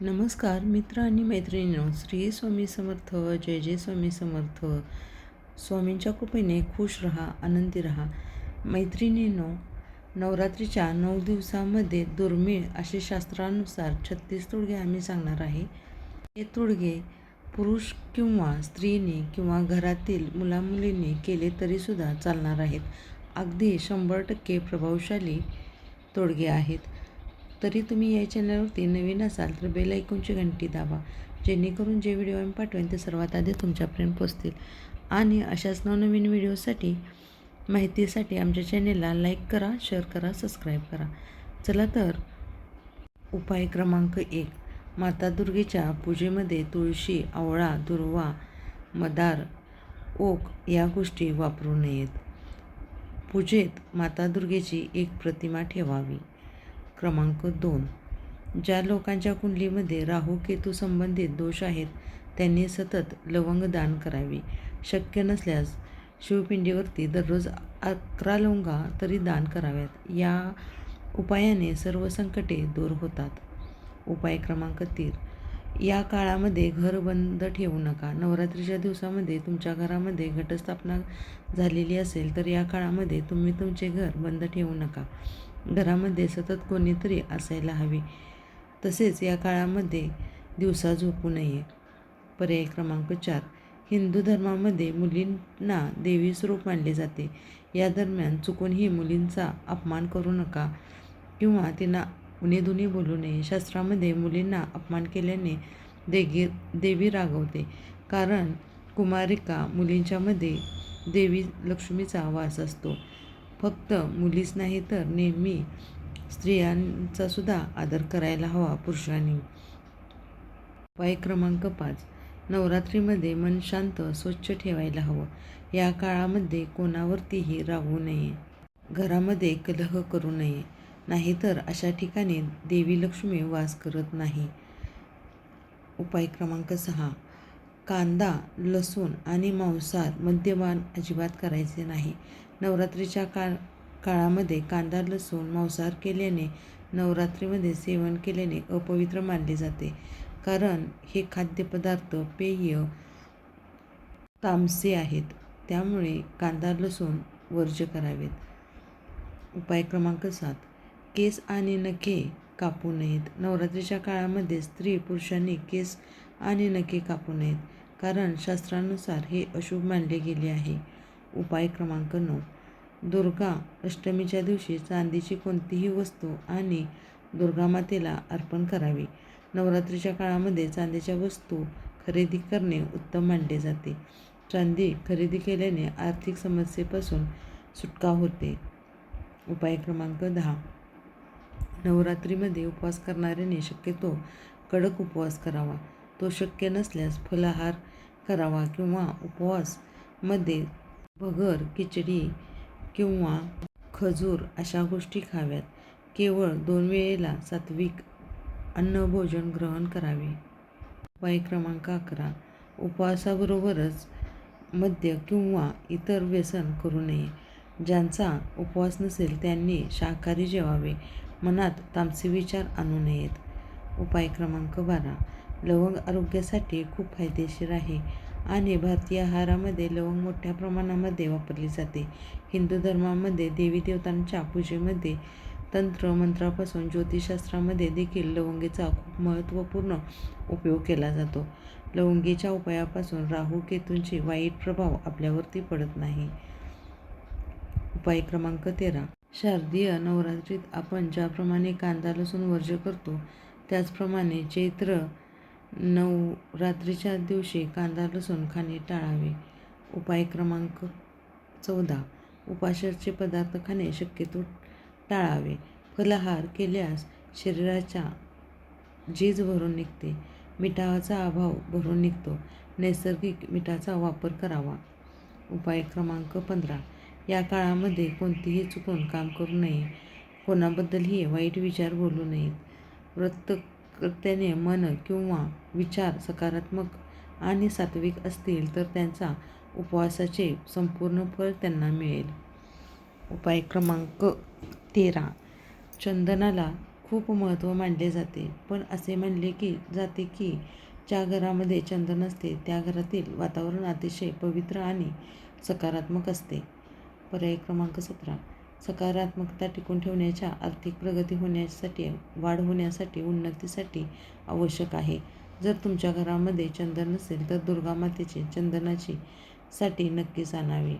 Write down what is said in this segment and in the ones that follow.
नमस्कार मित्र आणि मैत्रिणींनो श्री स्वामी समर्थ जय जय स्वामी समर्थ. स्वामींच्या कृपेने खुश रहा आनंदी रहा. मैत्रिणींनो नवरात्रीच्या नऊ दिवसामध्ये दुर्मिळ असे शास्त्रानुसार छत्तीस तोडगे आम्ही सांगणार आहे. हे तोडगे पुरुष किंवा स्त्रीने किंवा घरातील मुलामुलींनी केले तरीसुद्धा चालणार आहेत. अगदी शंभर टक्के प्रभावशाली तोडगे आहेत. तरी तुम्ही या चॅनलवरती नवीन असाल तर बेल ऐकूनची घंटी दाबा जेणेकरून जे व्हिडिओ आम्ही पाठवेन ते सर्वात आधी तुमच्यापर्यंत पोचतील आणि अशाच नवनवीन व्हिडिओसाठी माहितीसाठी आमच्या चॅनेलला लाईक करा शेअर करा सबस्क्राईब करा. चला तर उपाय क्रमांक एक. माता दुर्गेच्या पूजेमध्ये तुळशी आवळा दुर्वा मदार ओक या गोष्टी वापरू नयेत. पूजेत माता दुर्गेची एक प्रतिमा ठेवावी. क्रमांक दोन. ज्या लोकांच्या कुंडलीमध्ये राहू केतू संबंधित दोष आहेत त्यांनी सतत लवंग दान करावी. शक्य नसल्यास शिवपिंडीवरती दररोज अकरा लवंगा तरी दान कराव्यात. या उपायाने सर्व संकटे दूर होतात. उपाय क्रमांक तीन. या काळामध्ये घर बंद ठेवू नका. नवरात्रीच्या दिवसामध्ये तुमच्या घरामध्ये घटस्थापना झालेली असेल तर या काळामध्ये तुम्ही तुमचे घर बंद ठेवू नका. घरामध्ये सतत कोणीतरी असायला हवे. तसेच या काळामध्ये दिवसा झोपू नये. पर्याय क्रमांक चार. हिंदू धर्मामध्ये मुलींना देवी स्वरूप मानले जाते. या दरम्यान चुकूनही मुलींचा अपमान करू नका किंवा त्यांना उणेधुणे बोलू नये. शास्त्रामध्ये मुलींना अपमान केल्याने देगी देवी रागवते. कारण कुमारिका मुलींच्यामध्ये देवी लक्ष्मीचा वास असतो. फक्त मुलीच नाही तर नेहमी स्त्रियांचा सुद्धा आदर करायला हवा पुरुषांनी. उपाय क्रमांक पाच. नवरात्रीमध्ये मन शांत स्वच्छ ठेवायला हवं. या काळामध्ये कोणावरतीही राहू नये. घरामध्ये कलह करू नये. नाहीतर अशा ठिकाणी देवी लक्ष्मी वास करत नाही. उपाय क्रमांक सहा. कांदा लसूण आणि मांसाहार मद्यपान अजिबात करायचे नाही. नवरात्रीच्या काळ काळामध्ये कांदा लसूण मांसाहार केल्याने नवरात्रीमध्ये सेवन केल्याने अपवित्र मानले जाते. कारण हे खाद्यपदार्थ पेय तामसे आहेत. त्यामुळे कांदा लसूण वर्ज्य करावेत. उपाय क्रमांक सात. केस आणि नखे कापू नयेत. नवरात्रीच्या काळामध्ये स्त्री पुरुषांनी केस आणि नखे कापू नयेत. कारण शास्त्रानुसार हे अशुभ मानले गेले आहे. उपाय क्रमांक नऊ. दुर्गा अष्टमीच्या दिवशी चांदीची कोणतीही वस्तू आणि दुर्गामातेला अर्पण करावी. नवरात्रीच्या काळामध्ये चांदीच्या वस्तू खरेदी करणे उत्तम मानले जाते. चांदी खरेदी केल्याने आर्थिक समस्येपासून सुटका होते. उपाय क्रमांक दहा. नवरात्रीमध्ये उपवास करणाऱ्याने शक्यतो कडक उपवास करावा. तो शक्य नसल्यास फलाहार करावा किंवा उपवासमध्ये भगर खिचडी किंवा खजूर अशा गोष्टी खाव्यात. केवळ दोन वेळेला सात्विक अन्नभोजन ग्रहण करावे. उपाय क्रमांक अकरा. उपवासाबरोबरच मद्य किंवा इतर व्यसन करू नये. ज्यांचा उपवास नसेल त्यांनी शाकाहारी जेवावे. मनात तामसे विचार आणू नयेत. उपाय क्रमांक बारा. लवंग आरोग्यासाठी खूप फायदेशीर आहे. आणि भारतीय आहारामध्ये लवंग मोठ्या प्रमाणामध्ये वापरली जाते. हिंदू धर्मामध्ये देवी देवतांच्या पूजेमध्ये तंत्र मंत्रापासून ज्योतिषशास्त्रामध्ये देखील लवंगीचा खूप महत्त्वपूर्ण उपयोग केला जातो. लवंगीच्या उपायापासून राहू केतूंचे वाईट प्रभाव आपल्यावरती पडत नाही. उपाय क्रमांक तेरा. शारदीय नवरात्रीत आपण ज्याप्रमाणे कांदा लसूण वर्ज्य करतो त्याचप्रमाणे चैत्र नऊ. रात्रीच्या दिवशी कांदा लसूण खाणे टाळावे. उपाय क्रमांक चौदा. उपाशाचे पदार्थ खाणे शक्यतो टाळावे. फलाहार केल्यास शरीराच्या झीज भरून निघते. मिठाचा अभाव भरून निघतो. नैसर्गिक मिठाचा वापर करावा. उपाय क्रमांक पंधरा. या काळामध्ये कोणतीही चुकून काम करू नये. कोणाबद्दलही वाईट विचार बोलू नयेत. त्याने मन किंवा विचार सकारात्मक आणि सात्विक असतील तर त्यांचा उपवासाचे संपूर्ण फळ त्यांना मिळेल. उपाय क्रमांक तेरा. चंदनाला खूप महत्त्व मानले जाते. पण असे मानले की जाते की ज्या घरामध्ये चंदन असते त्या घरातील वातावरण अतिशय पवित्र आणि सकारात्मक असते. पर्याय क्रमांक सतरा. सकारात्मकता टिकून ठेवण्याच्या आर्थिक प्रगती होण्यासाठी वाढ होण्यासाठी उन्नतीसाठी आवश्यक आहे. जर तुमच्या घरामध्ये चंदन नसेल तर दुर्गा मातेचे चंदनाची साठी नक्कीच आणावे.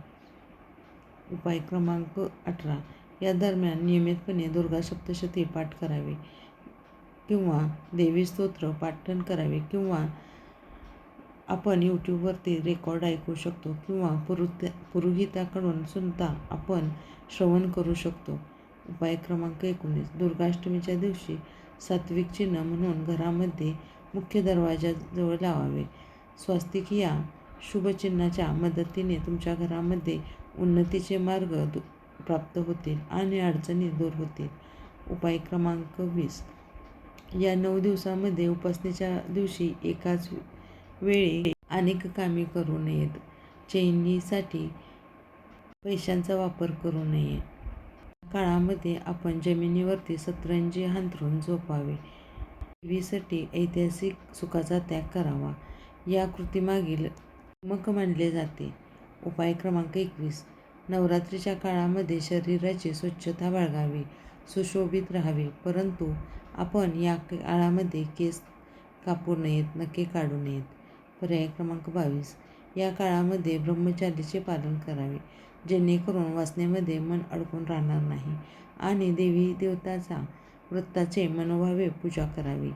उपाय क्रमांक अठरा. या दरम्यान नियमितपणे दुर्गा सप्तशती पाठ करावे किंवा देवी स्तोत्र पाठन करावे किंवा आपण यूट्यूबवरती रेकॉर्ड ऐकू शकतो किंवा पुरुत्या पुरोहिताकडून सुद्धा आपण श्रवण करू शकतो. उपाय क्रमांक एकोणीस. दुर्गाष्टमीच्या दिवशी सात्विक चिन्ह म्हणून घरामध्ये मुख्य दरवाजाजवळ लावावे. स्वास्तिक या शुभचिन्हाच्या मदतीने तुमच्या घरामध्ये उन्नतीचे मार्ग दु प्राप्त होतील आणि अडचणी दूर होतील. उपाय क्रमांक वीस. या नऊ दिवसामध्ये उपासनेच्या दिवशी एकाच वेळी अनेक कामे करू नयेत. चैनीसाठी पैशांचा वापर करू नये. काळामध्ये आपण जमिनीवरती सतरंजी हांतरून झोपावे. देवीसाठी ऐतिहासिक सुखाचा त्याग करावा. या कृतीमागील मक मानले जाते. उपाय क्रमांक एकवीस. नवरात्रीच्या काळामध्ये शरीराची स्वच्छता बाळगावी सुशोभित राहावे. परंतु आपण या काळामध्ये केस कापू नयेत नखे काढू नयेत. पर्याय क्रमांक बावीस. या काळामध्ये ब्रह्मचार्याचे पालन करावे जेणेकरून वाचनेमध्ये मन अडकून राहणार नाही आणि देवी देवताचा वृत्ताचे मनोभावे पूजा करावी.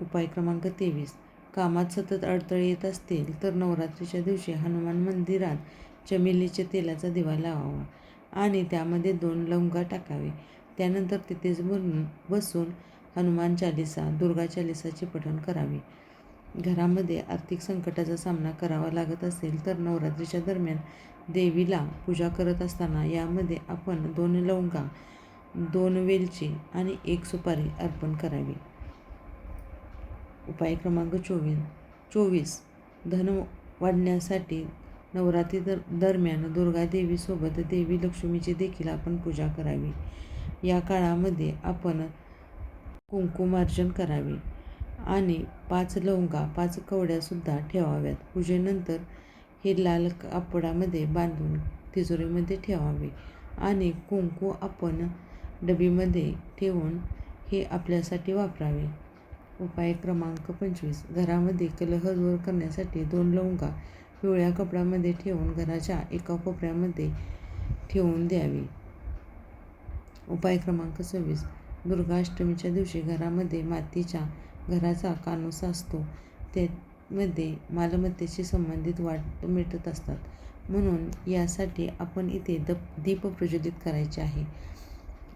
उपाय क्रमांक तेवीस. कामात सतत अडथळे येत असतील तर नवरात्रीच्या दिवशी हनुमान मंदिरात चमेलीच्या तेलाचा दिवा लावावा आणि त्यामध्ये दोन लवंगा टाकावे. त्यानंतर तिथेच बनून बसून हनुमान चालिसा दुर्गा चालिसाचे पठण करावे. घरामध्ये आर्थिक संकटाचा सामना करावा लागत असेल तर नवरात्रीच्या दरम्यान देवीला पूजा करत असताना यामध्ये आपण दोन लवंगा दोन वेलची आणि एक सुपारी अर्पण करावी. उपाय क्रमांक चोवीस चोवीस. धन वाढण्यासाठी नवरात्री दर दरम्यान दुर्गादेवीसोबत देवी लक्ष्मीची देखील आपण पूजा करावी. या काळामध्ये आपण कुंकुमार्जन करावे. आणि पाच लवंगा पाच कवड्यासुद्धा ठेवाव्यात. पूजेनंतर हे लाल कापडामध्ये बांधून तिजोरीमध्ये ठेवावे आणि कुंकू आपण डबीमध्ये ठेवून हे आपल्यासाठी वापरावे. उपाय क्रमांक पंचवीस. घरामध्ये कलह दूर करण्यासाठी दोन लवंगा पिवळ्या कपड्यामध्ये ठेवून घराच्या एका कोपऱ्यामध्ये ठेवून द्यावी. उपाय क्रमांक सव्वीस. दुर्गाष्टमीच्या दिवशी घरामध्ये मातीच्या घराचा कानोसा असतो. त्यामध्ये मालमत्तेशी संबंधित वाट मिटत असतात. म्हणून यासाठी आपण इथे दप दीप प्रज्वलित करायचे आहे.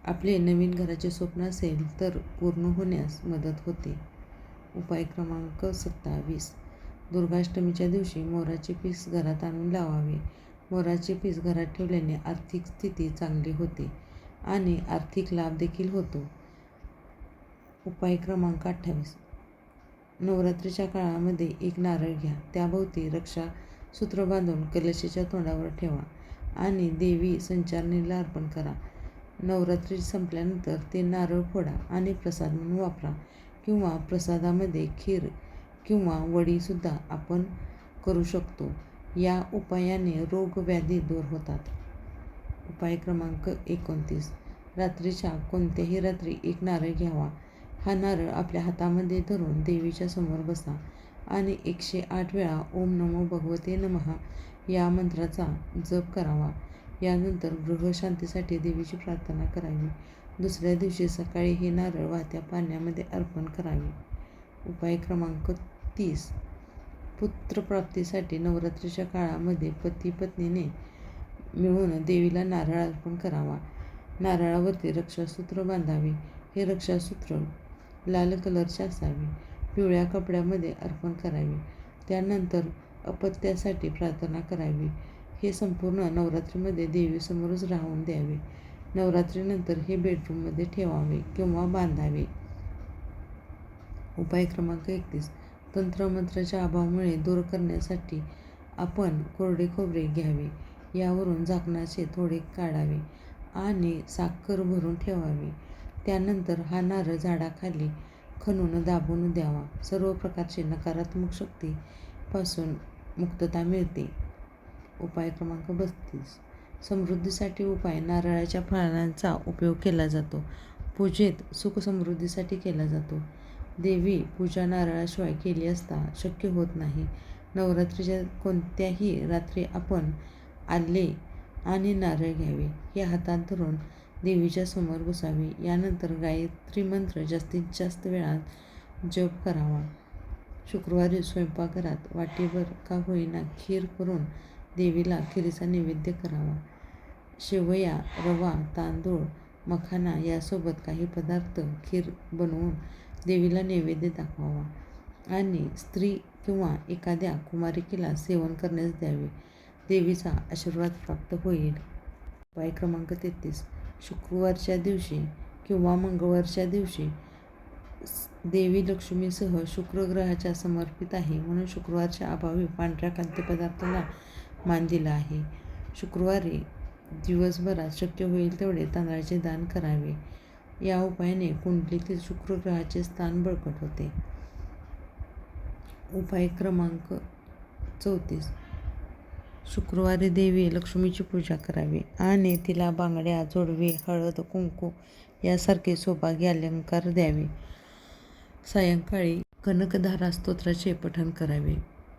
आपले नवीन घराचे स्वप्न असेल तर पूर्ण होण्यास मदत होते. उपाय क्रमांक सत्तावीस. दुर्गाष्टमीच्या दिवशी मोराचे पीस घरात आणून लावावे. मोराचे पीस घरात ठेवल्याने आर्थिक स्थिती चांगली होते आणि आर्थिक लाभ देखील होतो. उपाय क्रमांक अठ्ठावीस. नवरात्रीच्या काळामध्ये एक नारळ घ्या. त्याभोवती रक्षा सूत्र बांधून कलशीच्या तोंडावर ठेवा आणि देवी संचारणीला अर्पण करा. नवरात्री संपल्यानंतर ते नारळ फोडा आणि प्रसाद म्हणून वापरा किंवा प्रसादामध्ये खीर किंवा वडीसुद्धा आपण करू शकतो. या उपायाने रोगव्याधी दूर होतात. उपाय क्रमांक एकोणतीस. रात्रीच्या कोणत्याही रात्री एक नारळ घ्यावा. हा नारळ आपल्या हातामध्ये धरून देवीच्या समोर बसा. आणि एकशे आठ वेळा ओम नमो भगवते नमहा या मंत्राचा जप करावा. यानंतर गृहशांतीसाठी देवीची प्रार्थना करावी. दुसऱ्या दिवशी सकाळी हे नारळ वाहत्या पाण्यामध्ये अर्पण करावे. उपाय क्रमांक तीस. पुत्रप्राप्तीसाठी नवरात्रीच्या काळामध्ये पती पत्नीने मिळून देवीला नारळ अर्पण करावा. नारळावरती रक्षासूत्र बांधावे. हे रक्षासूत्र लाल कलरची असावे. पिवळ्या कपड्यामध्ये अर्पण करावे. त्यानंतर अपत्यासाठी प्रार्थना करावी. हे संपूर्ण नवरात्रीमध्ये देवीसमोरच राहून द्यावे. नवरात्रीनंतर हे बेडरूममध्ये ठेवावे किंवा बांधावे. उपाय क्रमांक एकतीस. तंत्रमंत्राच्या अभावामुळे दूर करण्यासाठी आपण कोरडे खोबरे घ्यावे. यावरून झाकणाचे थोडे काढावे आणि साखर भरून ठेवावे. त्यानंतर हा नारळ झाडाखाली खणून दाबून द्यावा. सर्व प्रकारची नकारात्मक शक्तीपासून मुक्तता मिळते. उपाय क्रमांक बत्तीस समृद्धीसाठी उपाय नारळाच्या फळांचा उपयोग केला जातो. पूजेत सुख-समृद्धीसाठी केला जातो. देवी पूजा नारळाशिवाय केली असता शक्य होत नाही. नवरात्रीच्या कोणत्याही रात्री आपण आले आणि नारळ घ्यावे. हे हातात धरून देवीच्या समोर बसावे. यानंतर गायत्री मंत्र जास्तीत जास्त वेळात जप करावा. शुक्रवारी स्वयंपाकघरात वाटेवर का होईना खीर करून देवीला खिरीचा नैवेद्य करावा. शेवया, रवा, तांदूळ, मखाना यासोबत काही पदार्थ खीर बनवून देवीला नैवेद्य दाखवावा आणि स्त्री किंवा एखाद्या कुमारिकेला सेवन करण्यास द्यावे. देवीचा आशीर्वाद प्राप्त होईल. उपाय क्रमांक तेहतीस शुक्रवारच्या दिवशी किंवा मंगळवारच्या दिवशी देवी लक्ष्मीसह शुक्र ग्रहाच्या समर्पित आहे म्हणून शुक्रवारच्या अभावी पांढऱ्या खाद्यपदार्थाला मान दिला आहे. शुक्रवारी दिवसभरात शक्य होईल तेवढे तांदळाचे दान करावे. या उपायाने कुंडलीतील शुक्रग्रहाचे स्थान बळकट होते. उपाय क्रमांक चौतीस शुक्रवारी देवी लक्ष्मीची पूजा करावी आणि तिला बांगड्या, जोडवी, हळद, कुंकू यासारखे सौभाग्य अलंकार द्यावे. सायंकाळी कनकधारा स्तोत्राचे पठण करावे.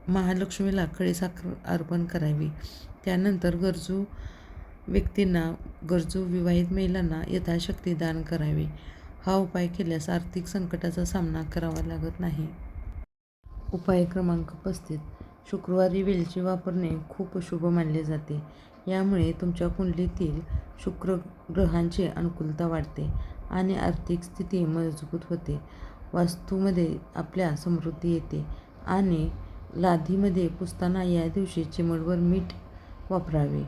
महालक्ष्मीला खडीसाखर अर्पण करावी. त्यानंतर गरजू व्यक्तींना, गरजू विवाहित महिलांना यथाशक्ती दान करावे. हा उपाय केल्यास आर्थिक संकटाचा सामना करावा लागत नाही. उपाय क्रमांक पस्तीस शुक्रवारी वेलची वापरणे खूप शुभ मानले जाते. यामुळे तुमच्या कुंडलीतील शुक्र ग्रहांची अनुकूलता वाढते आणि आर्थिक स्थिती मजबूत होते. वास्तूमध्ये आपल्या समृद्धी येते आणि लादीमध्ये पुसताना या दिवशी चिमडवर मीठ वापरावे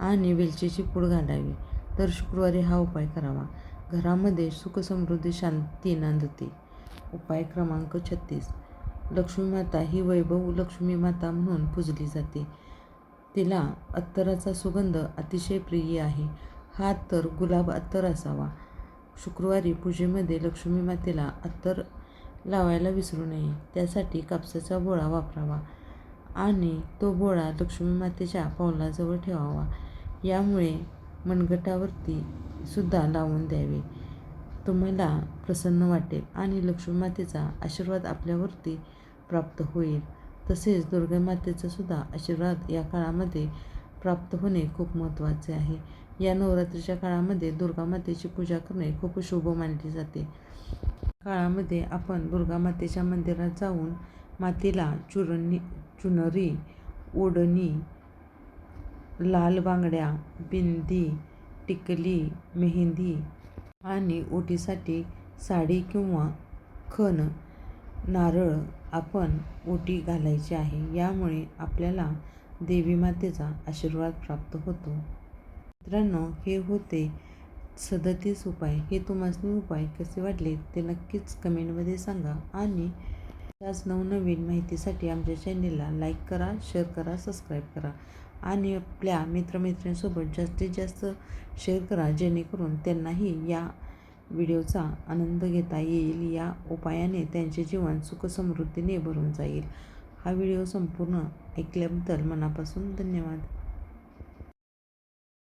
आणि वेलचीची पूड घालावी. तर शुक्रवारी हा उपाय करावा. घरामध्ये सुख-समृद्धी, शांती नांदते. उपाय क्रमांक छत्तीस लक्ष्मी माता ही वैभव लक्ष्मी माता म्हणून पूजली जाते. तिला अत्तराचा सुगंध अतिशय प्रिय आहे. हा अत्तर गुलाब अत्तर असावा. शुक्रवारी पूजेमध्ये लक्ष्मी मातेला अत्तर लावायला विसरू नये. त्यासाठी कापसाचा बोळा वापरावा आणि तो बोळा लक्ष्मी मातेच्या पावलाजवळ ठेवावा. यामुळे मनगटावरती सुद्धा लावून द्यावे. तुम्हाला प्रसन्न वाटेल आणि लक्ष्मी मातेचा आशीर्वाद आपल्यावरती प्राप्त होईल. तसेच दुर्गामातेचा सुद्धा आशीर्वाद या काळामध्ये प्राप्त होणे खूप महत्त्वाचे आहे. या नवरात्रीच्या काळामध्ये दुर्गामातेची पूजा करणे खूप शुभ मानले जाते. काळामध्ये आपण दुर्गामातेच्या मंदिरात जाऊन मातेला चुरणी चुनरी, ओढणी, लाल बांगड्या, बिंदी, टिकली, मेहंदी आणि ओटीसाठी साडी किंवा खण, नारळ आपण ओटी घालायची आहे. यामुळे आपल्याला देवीमातेचा आशीर्वाद प्राप्त होतो. मित्रांनो, हे होते सदतीस उपाय. हे तुम्हाला उपाय कसे वाटले ते नक्कीच कमेंटमध्ये सांगा आणि त्याच नवनवीन माहितीसाठी आमच्या चॅनेलला लाईक करा, शेअर करा, सबस्क्राईब करा आणि आपल्या मित्र-मैत्रिणींसोबत जास्तीत जास्त शेअर करा जेणेकरून त्यांनाही या व्हिडिओचा आनंद घेता येईल. या उपायाने त्यांचे जीवन सुख-समृद्धीने भरून जाईल. हा व्हिडिओ संपूर्ण ऐकल्याबद्दल मनापासून धन्यवाद.